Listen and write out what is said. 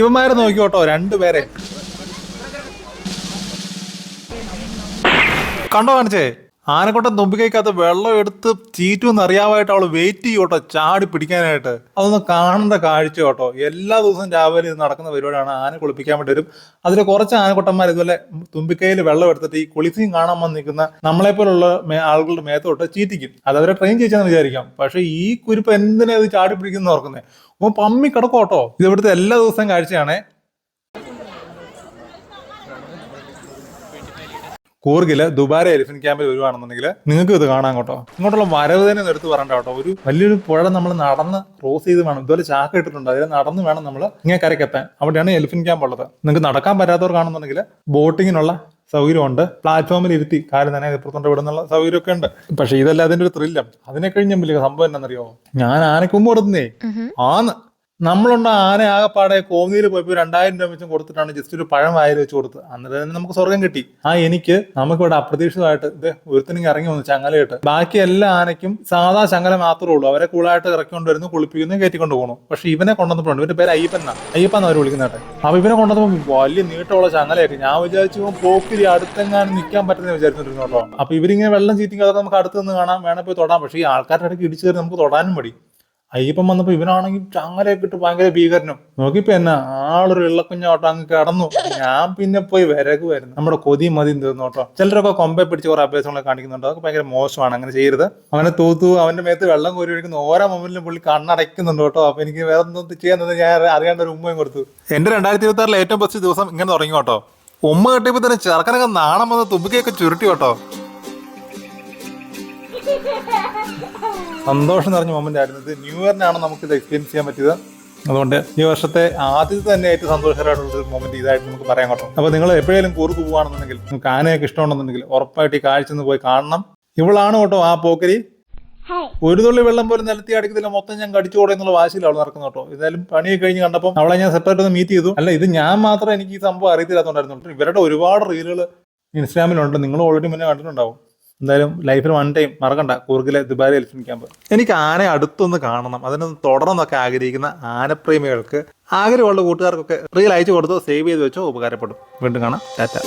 ഇവന്മാരെ നോക്കിയോട്ടോ രണ്ടുപേരെ. കണ്ടോ കാണിച്ചേ? ആനക്കൊട്ടൻ തുമ്പിക്കൈക്കകത്ത് വെള്ളം എടുത്ത് ചീറ്റുമെന്ന് അറിയാമായിട്ട് അവൾ വെയിറ്റ് ചെയ്യോട്ടോ ചാടി പിടിക്കാനായിട്ട്. അതൊന്ന് കാണേണ്ട കാഴ്ച കേട്ടോ. എല്ലാ ദിവസവും രാവിലെ ഇത് നടക്കുന്ന പരിപാടിയാണ് ആന കുളിപ്പിക്കാൻ വേണ്ടി വരും. അതിൽ കുറച്ച് ആനക്കൊട്ടന്മാർ ഇതുപോലെ തുമ്പിക്കൈയിൽ വെള്ളം എടുത്തിട്ട് ഈ കുളിസിയും കാണാൻ വന്ന് നിൽക്കുന്ന നമ്മളെ പോലുള്ള ആളുകളുടെ മേത്തോട്ട് ചീറ്റിക്കും. അത് അവരെ ട്രെയിൻ ചെയ്യിച്ചാന്ന് വിചാരിക്കാം. പക്ഷെ ഈ കുരിപ്പ് എന്തിനാ ഇത് ചാടി പിടിക്കുന്ന ഓർക്കുന്നത് അപ്പൊ പമ്മി കിടക്കോട്ടോ ഇത് ഇവിടുത്തെ എല്ലാ ദിവസവും കാഴ്ചയാണേ. കൂർഗിൽ ദുബാര എലിഫന്റ് ക്യാമ്പിൽ വരുവാണെന്നുണ്ടെങ്കിൽ നിങ്ങൾക്ക് ഇത് കാണാം കേട്ടോ. ഇങ്ങോട്ടുള്ള വരവ് തന്നെ എടുത്ത് പറയണ്ട കേട്ടോ. ഒരു വലിയൊരു പുഴ നമ്മൾ നടന്ന് ക്രോസ് ചെയ്ത് വേണം. ഇതുപോലെ ചാക്ക് ഇട്ടിട്ടുണ്ട്. അതിൽ നടന്ന് വേണം നമ്മൾ ഇങ്ങനെ കരക്കെത്താൻ അവിടെയാണ് എലിഫന്റ് ക്യാമ്പ് ഉള്ളത്. നിങ്ങൾക്ക് നടക്കാൻ പറ്റാത്തവർ കാണുന്നുണ്ടെങ്കിൽ ബോട്ടിങ്ങിനുള്ള സൗകര്യമുണ്ട്. പ്ലാറ്റ്ഫോമിൽ ഇരുത്തി കാര്യം തന്നെ ഇപ്പുറത്തോണ്ട് വിടുന്നുള്ള സൗകര്യമൊക്കെ ഉണ്ട്. പക്ഷെ ഇതല്ല അതിന്റെ ഒരു ത്രില്ലം അതിനെ കഴിഞ്ഞ വലിയ സംഭവം എന്താണെന്നറിയോ? ഞാൻ ആനക്കുമ്പ് കൊടുക്കുന്നേ ആന്ന്. നമ്മളുണ്ട് ആന ആകപ്പാടെ കോന്നിയിൽ പോയപ്പോ രണ്ടായിരം രൂപ വെച്ചും കൊടുത്തിട്ടാണ് ജസ്റ്റ് ഒരു പഴം വായിൽ വെച്ച് കൊടുത്ത്. അന്നേരം തന്നെ നമുക്ക് സ്വർഗം കിട്ടി. ആ എനിക്ക് നമുക്കിവിടെ അപ്രതീക്ഷിതമായിട്ട് ഇത് ഒരുത്തിനെങ്കിൽ ഇറങ്ങി വന്നു ചങ്ങലയിട്ട് ബാക്കി എല്ലാ ആനയ്ക്കും സാധാ ചങ്ങല മാത്രമേ ഉള്ളൂ. അവരെ കൂളായിട്ട് ഇറക്കി കൊണ്ടുവരുന്നു കുളിപ്പിക്കുന്നു കയറ്റിക്കൊണ്ട് പോകുന്നു പക്ഷെ ഇവനെ കൊണ്ടുവന്നപ്പോഴുണ്ട്. ഇവന്റെ പേര് അയ്യപ്പന്ന അയ്യപ്പന്ന അവർ വിളിക്കുന്നേട്ടെ? അപ്പൊ ഇവനെ കൊണ്ടുവന്നപ്പോൾ വലിയ നീട്ടമുള്ള ചങ്ങലയൊക്കെ. ഞാൻ വിചാരിച്ചു പോക്കിരി അടുത്തെങ്ങാനും നിൽക്കാൻ പറ്റുന്ന വിചാരിച്ചിരുന്നു കേട്ടോ. അപ്പൊ ഇവരിങ്ങനെ വെള്ളം ചീറ്റിങ് നമുക്ക് അടുത്ത് നിന്ന് കാണാം. വേണേ പോയി തൊടാം. പക്ഷേ ഈ ആൾക്കാരുടെ ഇടയ്ക്ക് ഇടിച്ചു കയറി നമുക്ക് തൊടാനും മടി. അയ്യപ്പൻ വന്നപ്പോ ഇവനാണെങ്കിൽ ചങ്ങലയൊക്കെ ഇട്ട് ഭയങ്കര ഭീകരനും. നോക്കിപ്പോ എന്നാ ആളൊരു ഇള്ളക്കുഞ്ഞോട്ടം അങ്ങ് കിടന്നു. ഞാൻ പിന്നെ പോയി വിരകുമായിരുന്നു നമ്മുടെ കൊതി മതി തീർന്നോട്ടോ ചിലരൊക്കെ കൊമ്പെ പിടിച്ച് കുറെ അഭ്യാസങ്ങളൊക്കെ കാണിക്കുന്നുണ്ട്. അതൊക്കെ ഭയങ്കര മോശമാണ് അങ്ങനെ ചെയ്യരുത്. അവനെ തൂത്തു അവന്റെ മേത്ത് വെള്ളം കോരി ഒഴിക്കുന്ന. ഓരോ മൊബൈലിലും പുള്ളി കണ്ണടയ്ക്കുന്നുണ്ട് കേട്ടോ. അപ്പൊ എനിക്ക് വേറെ ഒന്നും ചെയ്യാൻ ഞാൻ അറിയാണ്ട് ഒരു ഉമ്മയും കൊടുത്തു. എന്റെ രണ്ടായിരത്തി ഇരുപത്തി ആറിലെ ഏറ്റവും ബെസ്റ്റ് ദിവസം ഇങ്ങനെ തുടങ്ങി കേട്ടോ. ഉമ്മ കെട്ടിയപ്പോ തന്നെ ചെറുക്കനൊക്കെ നാണം വന്ന് തുമ്പിക്കയൊക്കെ ചുരുട്ടി കേട്ടോ. സന്തോഷം നിറഞ്ഞ മൊമെന്റ് ആയിരുന്നു. ഇത് ന്യൂ ഇയറിനാണ് നമുക്ക് ഇത് എക്സ്പീരിയൻസ് ചെയ്യാൻ പറ്റിയത്. അതുകൊണ്ട് ഈ വർഷത്തെ ആദ്യത്തെ തന്നെ ഏറ്റവും സന്തോഷകരമായിട്ടുള്ള ഒരു മൊമെന്റ് ഇതായിട്ട് നമുക്ക് പറയാൻ കേട്ടോ അപ്പൊ നിങ്ങൾ എപ്പോഴേലും കൂർക്ക് പോവാണെന്നുണ്ടെങ്കിൽ നിങ്ങൾക്ക് ആനയൊക്കെ ഇഷ്ടമുണ്ടെന്നുണ്ടെങ്കിൽ ഉറപ്പായിട്ട് ഈ കാഴ്ച പോയി കാണണം. ഇവളാണ് കേട്ടോ ആ പോക്കരി. ഒരു തുള്ളി വെള്ളം പോലും നിലത്തി അടിക്കത്തില്ല മൊത്തം ഞാൻ കടിച്ചു കൂടെ എന്നുള്ള വാശിയിൽ അവൾ നടക്കുന്നു കേട്ടോ. എന്തായാലും പണിയൊക്കെ കഴിഞ്ഞ് കണ്ടപ്പോൾ അവളെ ഞാൻ സെപ്പറേറ്റ് ഒന്ന് മീറ്റ് ചെയ്തു. അല്ല ഇത് ഞാൻ മാത്രം എനിക്ക് ഈ സംഭവം അറിയത്തില്ലാത്തതുകൊണ്ടായിരുന്നു. ഇവരുടെ ഒരുപാട് റീലുകൾ ഇൻസ്റ്റാഗ്രാമിലുണ്ട്. നിങ്ങൾ ഓൾറെഡി മുന്നേ കണ്ടിട്ടുണ്ടാവും. എന്തായാലും ലൈഫിൽ വൺ ടൈം മറക്കണ്ട. കൂർഗിലെ ദുബാരി എലിഫന്റ് ക്യാമ്പ് എനിക്ക് ആനയെ അടുത്തൊന്ന് കാണണം. അതിനൊന്ന് തുടരണം ആഗ്രഹിക്കുന്ന ആനപ്രേമികൾക്ക് ആഗ്രഹമുള്ള കൂട്ടുകാർക്കൊക്കെ റീൽ അയച്ചു കൊടുത്തോ സേവ് ചെയ്ത് വെച്ചോ ഉപകാരപ്പെടും. വീണ്ടും കാണാം. ടാറ്റ.